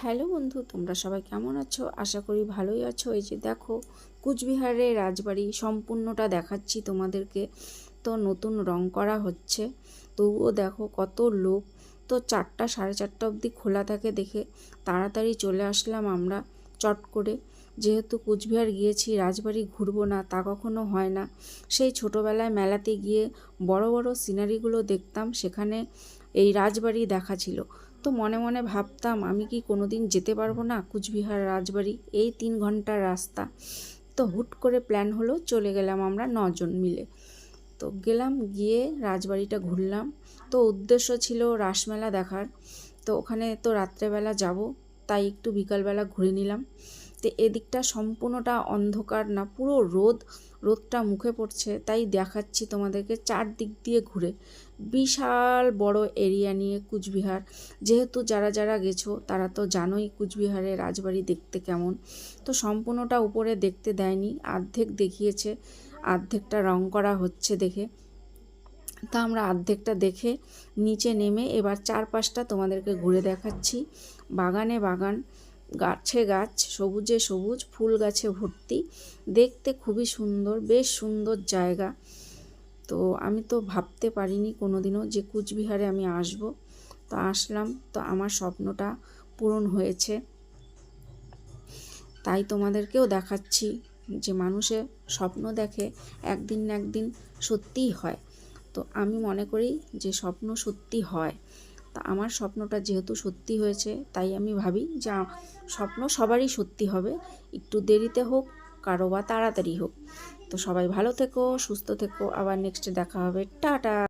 Hello বন্ধু, তোমরা সবাই কেমন আছো? আশা করি ভালোই আছো। এই যে দেখো কুচবিহারের রাজবাড়ি সম্পূর্ণটা দেখাচ্ছি তোমাদেরকে। তো নতুন রং করা হচ্ছে। তবুও দেখো কত লোক। তো চারটা, সাড়ে চারটা অবধি খোলা থাকে দেখে তাড়াতাড়ি চলে আসলাম আমরা চট করে। যেহেতু কুচবিহার গিয়েছি, রাজবাড়ি ঘুরবো না, তা কখনো হয় না। সেই ছোটোবেলায় মেলাতে গিয়ে বড় বড় সিনারিগুলো দেখতাম, সেখানে এই রাজবাড়ি দেখা ছিল। তো মনে মনে ভাবতাম, আমি কি কোনো দিন যেতে পারব না কুচবিহার রাজবাড়ি? এই তিন ঘণ্টার রাস্তা। তো হুট করে প্ল্যান হলো, চলে গেলাম আমরা নজন মিলে। তো গেলাম, গিয়ে রাজবাড়িটা ঘুরলাম। তো উদ্দেশ্য ছিল রাসমেলা দেখার। তো ওখানে তো রাত্রেবেলা যাব, তাই একটু বিকালবেলা ঘুরে নিলাম। তো এদিকটা সম্পূর্ণটা অন্ধকার না, পুরো রোদ, রোদটা মুখে পড়ছে, তাই দেখাচ্ছি তোমাদেরকে চারদিক দিয়ে ঘুরে। বিশাল বড় এরিয়া নিয়ে কুচবিহার। যেহেতু যারা যারা গেছো, তারা তো জানোই কুচবিহারের রাজবাড়ি দেখতে কেমন। তো সম্পূর্ণটা উপরে দেখতে দেয়নি অর্ধেক দেখিয়েছে অর্ধেকটা রং করা হচ্ছে দেখে। তা আমরা অর্ধেকটা দেখে নিচে নেমে এবার চারপাশটা তোমাদেরকে ঘুরে দেখাচ্ছি। বাগানে বাগান গাছে গাছ, সবুজে সবুজ, ফুল গাছে ভর্তি। দেখতে খুবই সুন্দর, বেশ সুন্দর জায়গা। তো আমি তো ভাবতে পারিনি কোনো দিনও যে কুচবিহারে আমি আসব। তো আসলাম, তো আমার স্বপ্নটা পূরণ হয়েছে। তাই তোমাদেরকেও দেখাচ্ছি যে মানুষে স্বপ্ন দেখে একদিন না একদিন সত্যিই হয়। তো আমি মনে করি যে স্বপ্ন সত্যি হয়। তা আমার স্বপ্নটা যেহেতু সত্যি হয়েছে, তাই আমি ভাবি যে স্বপ্ন সবারই সত্যি হবে। একটু দেরিতে হোক, কারও বা তাড়াতাড়ি হোক। তো সবাই ভালো থেকো, সুস্থ থেকো। আবার নেক্সটে দেখা হবে। টাটা!